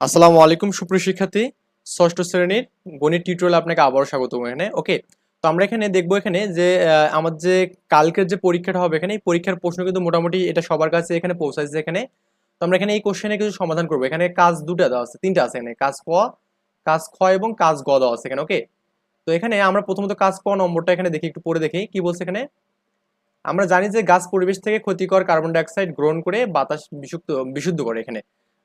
আসসালামু আলাইকুম, সুপ্রিয় শিক্ষার্থী। ষষ্ঠ শ্রেণির গণিত টিউটোরিয়াল আপনাকে আবারও স্বাগত এখানে। ওকে তো আমরা এখানে দেখব এখানে যে আমার যে কালকের যে পরীক্ষাটা হবে এখানে, এই পরীক্ষার প্রশ্ন কিন্তু মোটামুটি এটা সবার কাছে এখানে পৌঁছাইছে এখানে। তো আমরা এখানে এই কোশ্চেনে কিছু সমাধান করব। এখানে কাজ দুটো দেওয়া আছে, তিনটা আছে এখানে। কাজ ক, কাজ খ এবং কাজ গ দেওয়া আছে এখানে ওকে তো এখানে আমরা প্রথমত কাজ ক নম্বরটা এখানে দেখি, একটু পড়ে দেখি, কি বলছে এখানে? আমরা জানি যে গাছ পরিবেশ থেকে ক্ষতিকর কার্বন ডাইঅক্সাইড গ্রহণ করে বাতাস বিশুদ্ধ বিশুদ্ধ করে এখানে।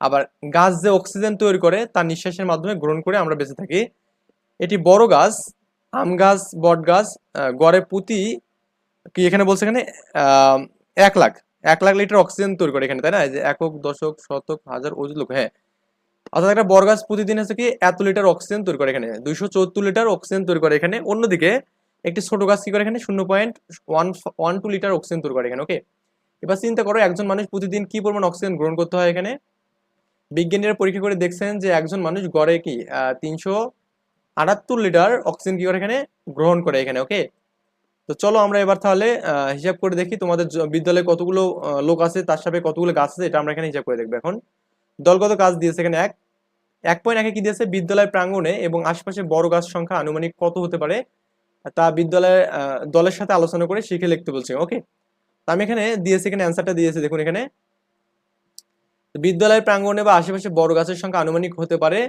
আবার গাছ যে অক্সিজেন তৈরি করে, তার নিঃশ্বাসের মাধ্যমে গ্রহণ করে আমরা বেঁচে থাকি। এটি বড় গাছ, আম গাছ, বট গাছ গড়ে প্রতি, কি এখানে বলছে এখানে? এক লাখ এক লাখ লিটার অক্সিজেন তৈরি করে এখানে, তাই না? যে একক, দশক, শতক, হাজার অযুত লোক হ্যাঁ। অর্থাৎ একটা বড় গাছ প্রতিদিন হচ্ছে কি, এত লিটার অক্সিজেন তৈরি করে এখানে, দুইশো চৌত্তর লিটার অক্সিজেন তৈরি করে এখানে। অন্যদিকে একটি ছোট গাছ কি করে এখানে, শূন্য point one one two litre oxygen তৈরি করে এখানে, ওকে? এবার চিন্তা করো, একজন মানুষ প্রতিদিন কি পরিমাণ অক্সিজেন গ্রহণ করতে হয় এখানে? বিজ্ঞানীরা পরীক্ষা করে দেখছেন যে একজন মানুষ গড়ে কি তিনশো আটাত্তর লিটার অক্সিজেন কি করে এখানে গ্রহণ করে এখানে ওকে তো চলো আমরা এবার তাহলে হিসাব করে দেখি তোমাদের বিদ্যালয়ে কতগুলো লোক আছে, তার সাথে কতগুলো গাছ আছে, এটা আমরা এখানে হিসাব করে দেখব এখন। দলগত কাজ দিয়েছে এখানে এক। এক পয়েন্ট একে কি দিয়েছে? বিদ্যালয় প্রাঙ্গণে এবং আশপাশে বড় গাছ সংখ্যা আনুমানিক কত হতে পারে? তা বিদ্যালয়ের দলের সাথে আলোচনা করে শিখে লিখতে বলছে ওকে তো আমি এখানে দিয়েছি, এখানে অ্যান্সারটা দিয়েছি, দেখুন এখানে। বিদ্যালয়ের প্রাঙ্গণে বা আশেপাশে বড় গাছের সংখ্যা আনুমানিক হতে পারে।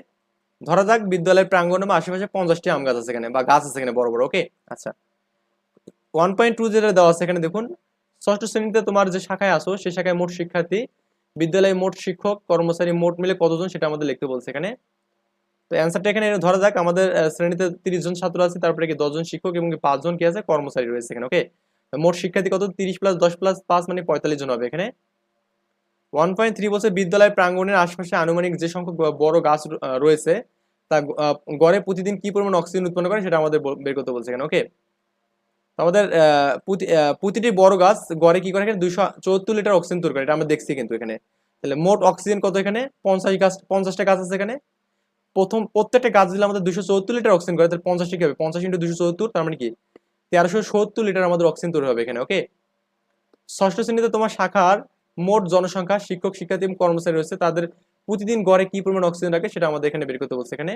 ধরা যাক, বিদ্যালয়ের প্রাঙ্গণে বা আশেপাশে পঞ্চাশটি আম গাছ আছে এখানে বা গাছ আছে এখানে বড় বড় ওকে আচ্ছা। ওয়ান পয়েন্ট টু যেটা দেওয়া আছে এখানে দেখুন, ষষ্ঠ শ্রেণীতে তোমার যে শাখায় আসো সেই শাখায় মোট শিক্ষার্থী বিদ্যালয়ে মোট শিক্ষক, কর্মচারী মোট মিলে কতজন সেটা আমাদের লিখতে বলছে এখানে। তো অ্যান্সারটা এখানে ধরা যাক, আমাদের শ্রেণীতে তিরিশ জন ছাত্র আছে, তারপরে কি দশজন শিক্ষক এবং পাঁচজন কি আছে? কর্মচারী রয়েছে এখানে ওকে মোট শিক্ষার্থী কত? তিরিশ প্লাস দশ প্লাস পাঁচ মানে পঁয়তাল্লিশ জন হবে এখানে। ওয়ান পয়েন্ট থ্রি বছর বিদ্যালয় প্রাঙ্গণের আশপাশে আনুমানিক যে সংখ্যক বড় গাছ রয়েছে, তা গড়ে প্রতিদিন কি পরিমাণ অক্সিজেন উৎপন্ন করে সেটা আমাদের বের করতে বলছে এখানে ওকে আমাদের প্রতিটি বড় গাছ গড়ে কি করে এখানে? দুইশো চুয়াত্তর লিটার অক্সিজেন তৈরি করে, এটা আমরা দেখছি কিন্তু এখানে। তাহলে মোট অক্সিজেন কত এখানে? পঞ্চাশ গাছ পঞ্চাশটা গাছ আছে এখানে। প্রথম প্রত্যেকটা গাছ দিলে আমাদের দুশো চৌত্তর লিটার অক্সিজেন করে, তাহলে পঞ্চাশটি কি হবে? পঞ্চাশ ইন্টু দুশো চৌত্তর তার মানে কি? তেরোশো সত্তর লিটার আমাদের অক্সিজেন তৈরি হবে এখানে ওকে ষষ্ঠ শ্রেণীতে তোমার শাখার মোট জনসংখ্যা, শিক্ষক, শিক্ষার্থী এবং কর্মচারী রয়েছে। তাদের প্রতিদিন গড়ে কি পরিমাণ অক্সিজেন লাগে সেটা আমাদের এখানে বের করতে বলছে এখানে।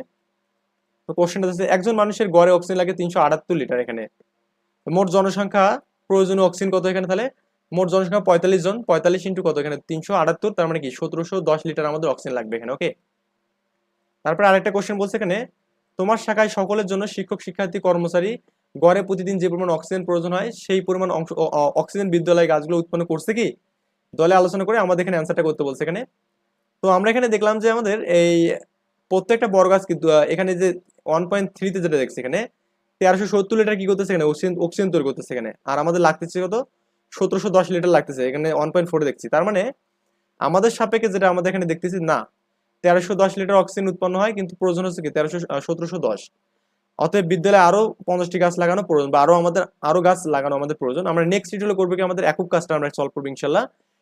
তো কোশ্চেনটা হচ্ছে, একজন মানুষের গড়ে অক্সিজেন লাগে তিনশো আটাত্তর লিটার এখানে। মোট জনসংখ্যা প্রয়োজনীয় অক্সিজেন কত এখানে তাহলে? মোট জনসংখ্যা পঁয়তাল্লিশ জন, পঁয়তাল্লিশ ইন্টু কত এখানে? তিনশো আটাত্তর, তার মানে কি সতেরোশো দশ লিটার আমাদের অক্সিজেন লাগবে এখানে ওকে তারপরে আরেকটা কোশ্চেন বলছে এখানে, তোমার শাখায় সকলের জন্য শিক্ষক, শিক্ষার্থী, কর্মচারী গড়ে প্রতিদিন যে পরিমাণ অক্সিজেন প্রয়োজন হয়, সেই পরিমাণ অক্সিজেন বিদ্যালয় গাছগুলো উৎপন্ন করছে কি? দলে আলোচনা করে আমাদের এখানে অ্যান্সারটা করতে বলছে এখানে। তো আমরা এখানে দেখলাম যে আমাদের এই প্রত্যেকটা বড় গাছ কিন্তু এখানে যে ওয়ান পয়েন্ট থ্রিতে যেটা দেখছি এখানে, তেরোশো সত্তর লিটার কি করতেছে এখানে? অক্সিজেন অক্সিজেন তৈরি করতেছে এখানে। আর আমাদের লাগতেছে কত? সতেরোশো দশ লিটার লাগতেছে। এখানে ওয়ান পয়েন্ট ফোরে দেখছি। তার মানে আমাদের সাপেক্ষে যেটা আমাদের এখানে দেখতেছি, না, তেরোশো দশ লিটার অক্সিজেন উৎপন্ন হয়, কিন্তু প্রয়োজন হচ্ছে কি? তেরোশো সতেরোশো দশ। অতএব বিদ্যালয়ে আরও পঞ্চাশটি গাছ লাগানো প্রয়োজন, বা আরও আমাদের, আরও গাছ লাগানো আমাদের প্রয়োজন। আমরা নেক্সট ভিডিও করব কি? আমাদের একক কাজটা আমরা সলভ করব ইনশাল্লাহ।